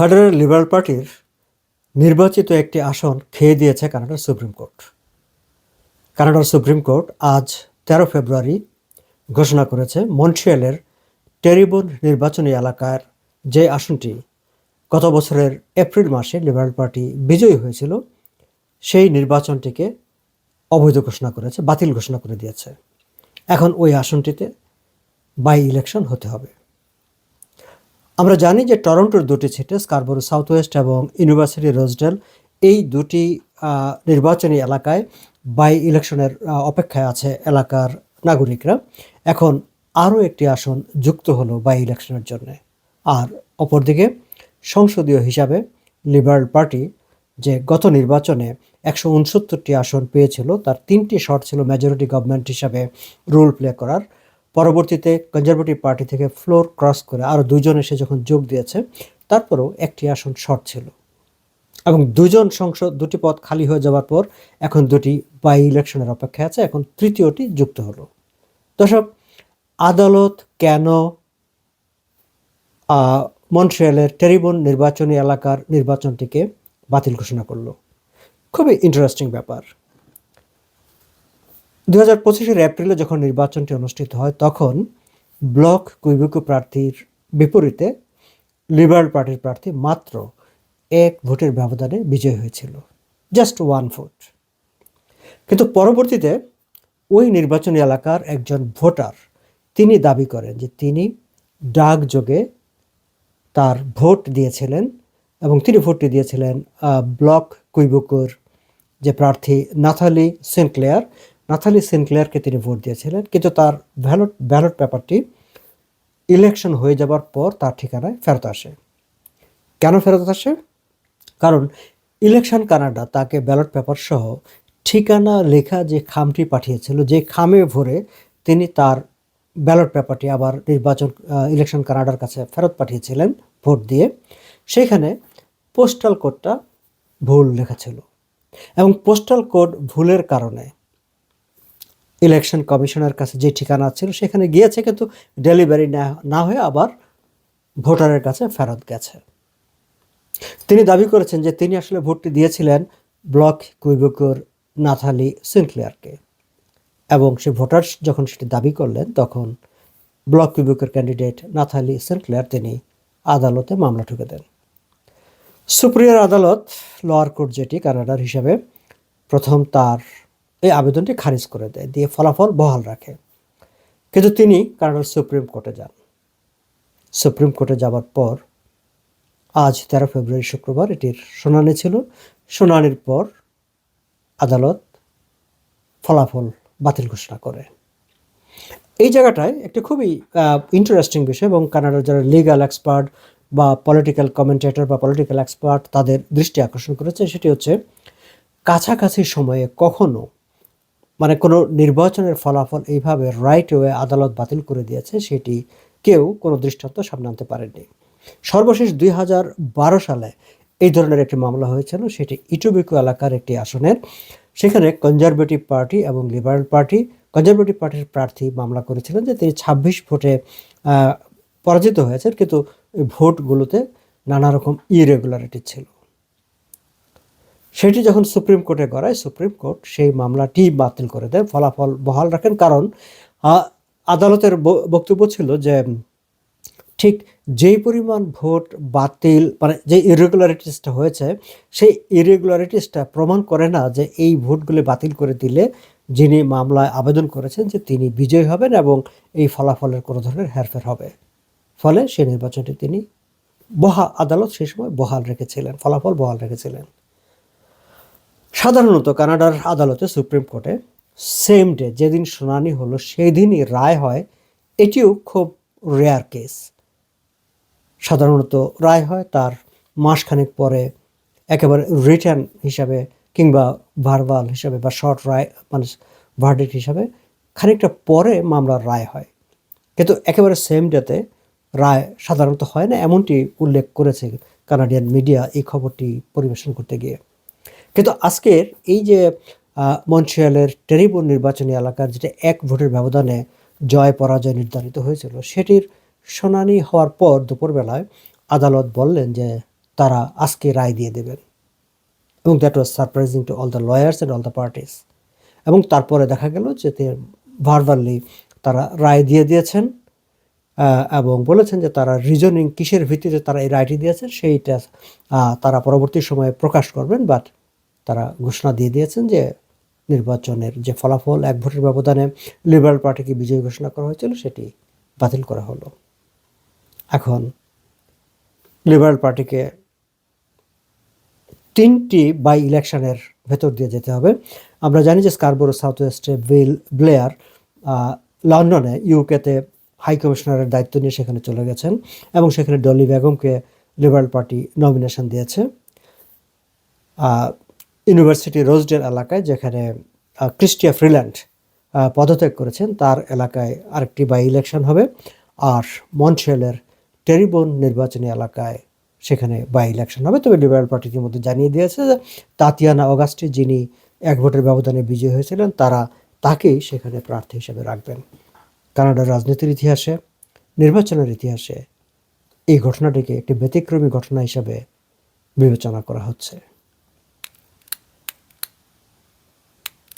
Federal liberal পার্টির নির্বাচিত একটি আসন খেয়ে দিয়েছে কানাডার সুপ্রিম কোর্ট। কানাডার সুপ্রিম কোর্ট আজ তেরো ফেব্রুয়ারি ঘোষণা করেছে, মন্ট্রিয়ালের টেরিবন নির্বাচনী এলাকার যে আসনটি গত বছরের এপ্রিল মাসে লিবারেল পার্টি বিজয়ী হয়েছিল, সেই নির্বাচনটিকে অবৈধ ঘোষণা করেছে, বাতিল ঘোষণা করে দিয়েছে। এখন ওই আসনটিতে বাই ইলেকশন হতে হবে। আমরা জানি যে টরন্টোর দুটি সিটে, স্কারবোরো সাউথ ওয়েস্ট এবং ইউনিভার্সিটি রোজডেল এই দুটি নির্বাচনী এলাকায় বাই ইলেকশনের অপেক্ষায় আছে এলাকার নাগরিকরা। এখন আরও একটি আসন যুক্ত হলো বাই ইলেকশনের জন্য। আর অপরদিকে সংসদীয় হিসাবে লিবারেল পার্টি যে গত নির্বাচনে একশো উনসত্তরটি আসন পেয়েছিল, তার তিনটি শর্ট ছিল মেজরিটি গভর্নমেন্ট হিসাবে রোল প্লে করার। পরবর্তীতে কনজারভেটিভ পার্টি থেকে ফ্লোর ক্রস করে আরও দুজন এসে যখন যোগ দিয়েছে, তারপরেও একটি আসন শর্ট ছিল। এবং দুজন সংসদ, দুটি পদ খালি হয়ে যাওয়ার পর এখন দুটি বাই ইলেকশনের অপেক্ষায় আছে, এখন তৃতীয়টি যুক্ত হলো। দর্শক, আদালত কেন মন্ট্রিয়ালের টেরিবন নির্বাচনী এলাকার নির্বাচনটিকে বাতিল ঘোষণা করল? খুবই ইন্টারেস্টিং ব্যাপার। দু হাজার পঁচিশের এপ্রিলে যখন নির্বাচনটি অনুষ্ঠিত হয়, তখন ব্লক কুইবেকু প্রার্থীর বিপরীতে লিবারেল পার্টির প্রার্থী মাত্র এক ভোটের ব্যবধানে বিজয় হয়েছিল। জাস্ট ওয়ান ভোট। কিন্তু পরবর্তীতে ওই নির্বাচনী এলাকার একজন ভোটার তিনি দাবি করেন যে তিনি ডাকযোগে তার ভোট দিয়েছিলেন এবং তিনি ভোটটি দিয়েছিলেন ব্লক কুইবুকুর যে প্রার্থী নাথালি সেন্টক্লেয়ার নাথালি সেন্টক্লেয়ারকে তিনি ভোট দিয়েছিলেন, কিন্তু তার ব্যালট ব্যালট পেপারটি ইলেকশন হয়ে যাবার পর তার ঠিকানায় ফেরত আসে। কেন ফেরত আসে? কারণ ইলেকশন কানাডা তাকে ব্যালট পেপার সহ ঠিকানা লেখা যে খামটি পাঠিয়েছিল, যে খামে ভরে তিনি তার ব্যালট পেপারটি আবার নির্বাচন ইলেকশন কানাডার কাছে ফেরত পাঠিয়েছিলেন ভোট দিয়ে। সেখানে পোস্টাল কোডটা ভুল লেখা ছিল এবং পোস্টাল কোড ভুলের কারণে ইলেকশন কমিশনের কাছে যে ঠিকানা ছিল, সেখানে গিয়েছে কিন্তু ডেলিভারি না হয়ে আবার ভোটারের কাছে ফেরত গেছে। তিনি দাবি করেছেন যে তিনি আসলে ভোটটি দিয়েছিলেন ব্লক কুইবেকর নাথালি সিনক্লেয়ারকে এবং সে ভোটার যখন সেটি দাবি করলেন, তখন ব্লক কুইবেকের ক্যান্ডিডেট নাথালি সিনক্লেয়ার তিনি আদালতে মামলা ঠুকে দেন। সুপ্রিয়ার আদালত, লোয়ার কোর্ট যেটি কানাডার হিসাবে, প্রথম তার এই আবেদনটি খারিজ করে দেয়, দিয়ে ফলাফল বহাল রাখে। কিন্তু তিনি কানাডার সুপ্রিম কোর্টে যান। সুপ্রিম কোর্টে যাওয়ার পর, আজ তেরো ফেব্রুয়ারি শুক্রবার এটির শুনানি ছিল। শুনানির পর আদালত ফলাফল বাতিল ঘোষণা করে। এই জায়গাটায় একটা খুবই ইন্টারেস্টিং বিষয় এবং কানাডার যারা লিগাল এক্সপার্ট বা পলিটিক্যাল কমেন্টেটর বা পলিটিক্যাল এক্সপার্ট তাদের দৃষ্টি আকর্ষণ করেছে, সেটি হচ্ছে কাছাকাছি সময়ে কখনো মানে কোনো নির্বাচনের ফলাফল এইভাবে রাইট ওয়ে আদালত বাতিল করে দিয়েছে, সেটি কেউ কোনো দৃষ্টান্ত সামনে আনতে পারেনি সর্বশেষ দুই হাজার বারো সালে এই ধরনের একটি মামলা হয়েছিল, সেটি ইটুবিকু এলাকার একটি আসনের। সেখানে কনজারভেটিভ পার্টি এবং লিবারেল পার্টি কনজারভেটিভ পার্টির প্রার্থী মামলা করেছিলেন যে তিনি ছাব্বিশ ভোটে পরাজিত হয়েছেন, কিন্তু ভোটগুলোতে নানা রকম ইরেগুলারিটি ছিল। সেটি যখন সুপ্রিম কোর্টে গড়ায়, সুপ্রিম কোর্ট সেই মামলাটি বাতিল করে দেয়, ফলাফল বহাল রাখেন। কারণ আদালতের বক্তব্য ছিল যে, ঠিক যেই পরিমাণ ভোট বাতিল মানে যে ইরেগুলারিটিসটা হয়েছে, সেই ইরেগুলারিটিসটা প্রমাণ করে না যে এই ভোটগুলি বাতিল করে দিলে যিনি মামলায় আবেদন করেছেন যে তিনি বিজয়ী হবেন এবং এই ফলাফলের কোনো ধরনের হেরফের হবে। ফলে সেই নির্বাচনটি তিনি বহা, আদালত সেই সময় বহাল রেখেছিলেন, ফলাফল বহাল রেখেছিলেন। সাধারণত কানাডার আদালতে সুপ্রিম কোর্টে সেম ডে যেদিন শুনানি হলো সেই দিনই রায় হয়। এটিও খুব রেয়ার কেস সাধারণত রায় হয় তার মাসখানেক পরে একেবারে রিটার্ন হিসাবে কিংবা ভার্বাল হিসাবে বা শর্ট রায় মানে ভার্ডিক্ট হিসাবে খানিকটা পরে মামলার রায় হয়। কিন্তু একেবারে সেম ডেতে রায় সাধারণত হয় না, এমনটি উল্লেখ করেছে কানাডিয়ান মিডিয়া এই খবরটি পরিবেশন করতে গিয়ে। কিন্তু আজকের এই যে আহ, মন্ট্রিয়ালের টেরিবন নির্বাচনী এলাকার যেটা এক ভোটের ব্যবধানে জয় পরাজয় নির্ধারিত হয়েছিল সেটির শুনানি হওয়ার পর দুপুরবেলায় আদালত বললেন যে তারা আজকে রায় দিয়ে দেবেন। এবং that was surprising to all the lawyers and all the parties এবং তারপরে দেখা গেল যে ভারভারলি তারা রায় দিয়ে দিয়েছেন এবং বলেছেন যে তারা রিজনিং কিসের ভিত্তিতে তারা এই রায়টি দিয়েছেন সেইটা তারা পরবর্তী সময়ে প্রকাশ করবেন বাট তারা ঘোষণা দিয়ে দিয়েছেন যে নির্বাচনের যে ফলাফল, এক ভোটের ব্যবধানে লিবারেল পার্টিকে বিজয়ী ঘোষণা করা হয়েছিল, সেটি বাতিল করা হলো। এখন লিবারেল পার্টিকে তিনটি বাই ইলেকশনের ভেতর দিয়ে যেতে হবে। আমরা জানি যে স্কারবোরো সাউথ ওয়েস্টে বিল ব্লেয়ার লন্ডনে ইউকেতে হাই কমিশনারের দায়িত্ব নিয়ে সেখানে চলে গেছেন এবং সেখানে ডলি বেগমকে লিবারেল পার্টি নমিনেশন দিয়েছে। ইউনিভার্সিটি রোজডেল এলাকায় যেখানে ক্রিস্টিয়া ফ্রিল্যান্ড পদত্যাগ করেছেন, তার এলাকায় আরেকটি বাই ইলেকশন হবে। আর মন্ট্রিয়ালের টেরিবন নির্বাচনী এলাকায় সেখানে বাই ইলেকশন হবে। তবে লিবারেল পার্টি ইতিমধ্যে জানিয়ে দিয়েছে যে, তাতিয়ানা অগাস্টি যিনি এক ভোটের ব্যবধানে বিজয়ী হয়েছিলেন, তারা তাকেই সেখানে প্রার্থী হিসেবে রাখবেন। কানাডার রাজনীতির ইতিহাসে, নির্বাচনের ইতিহাসে এই ঘটনাটিকে একটি ব্যতিক্রমী ঘটনা হিসাবে বিবেচনা করা হচ্ছে।